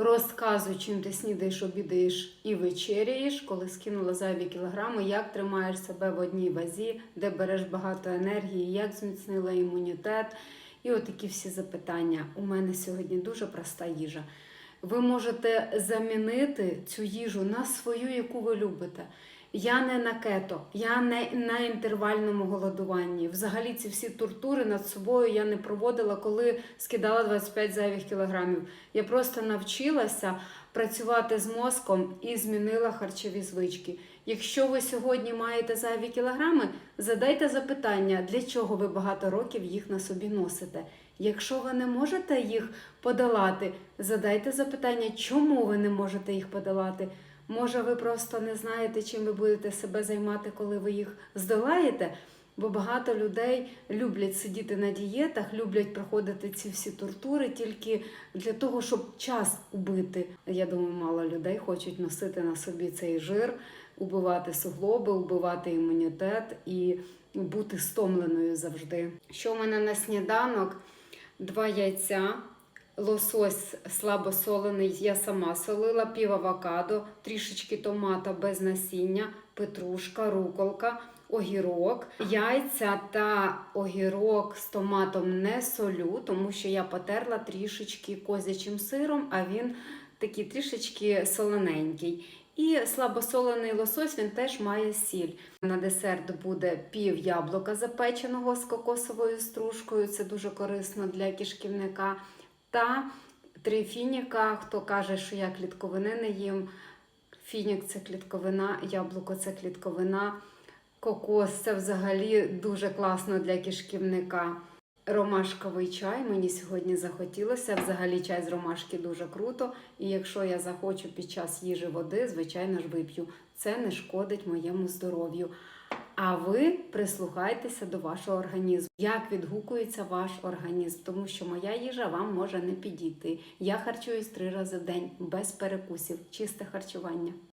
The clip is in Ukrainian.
Розказуй, чим ти снідаєш, обідаєш і вечеряєш, коли скинула зайві кілограми, як тримаєш себе в одній вазі, де береш багато енергії, як зміцнила імунітет. І отакі всі запитання. У мене сьогодні дуже проста їжа. Ви можете замінити цю їжу на свою, яку ви любите. Я не на кето, я не на інтервальному голодуванні. Взагалі ці всі тортури над собою я не проводила, коли скидала 25 зайвих кілограмів. Я просто навчилася працювати з мозком і змінила харчові звички. Якщо ви сьогодні маєте зайві кілограми, задайте запитання, для чого ви багато років їх на собі носите. Якщо ви не можете їх подолати, задайте запитання, чому ви не можете їх подолати. Може, ви просто не знаєте, чим ви будете себе займати, коли ви їх здолаєте? Бо багато людей люблять сидіти на дієтах, люблять проходити ці всі тортури тільки для того, щоб час убити. Я думаю, мало людей хочуть носити на собі цей жир, убивати суглоби, убивати імунітет і бути стомленою завжди. Що в мене на сніданок? Два яйця, лосось слабосолений, я сама солила, пів авокадо, трішечки томата без насіння, петрушка, руколка, огірок. Яйця та огірок з томатом не солю, тому що я потерла трішечки козячим сиром, а він такий трішечки солоненький. І слабосолений лосось він теж має сіль. На десерт буде пів яблука запеченого з кокосовою стружкою. Це дуже корисно для кишківника. Та три фініка. Хто каже, що я клітковини не їм. Фінік це клітковина, яблуко це клітковина, кокос це взагалі дуже класно для кишківника. Ромашковий чай мені сьогодні захотілося. Взагалі чай з ромашки дуже круто. І якщо я захочу під час їжі води, звичайно ж вип'ю. Це не шкодить моєму здоров'ю. А ви прислухайтеся до вашого організму. Як відгукується ваш організм, тому що моя їжа вам може не підійти. Я харчуюсь три рази в день без перекусів, чисте харчування.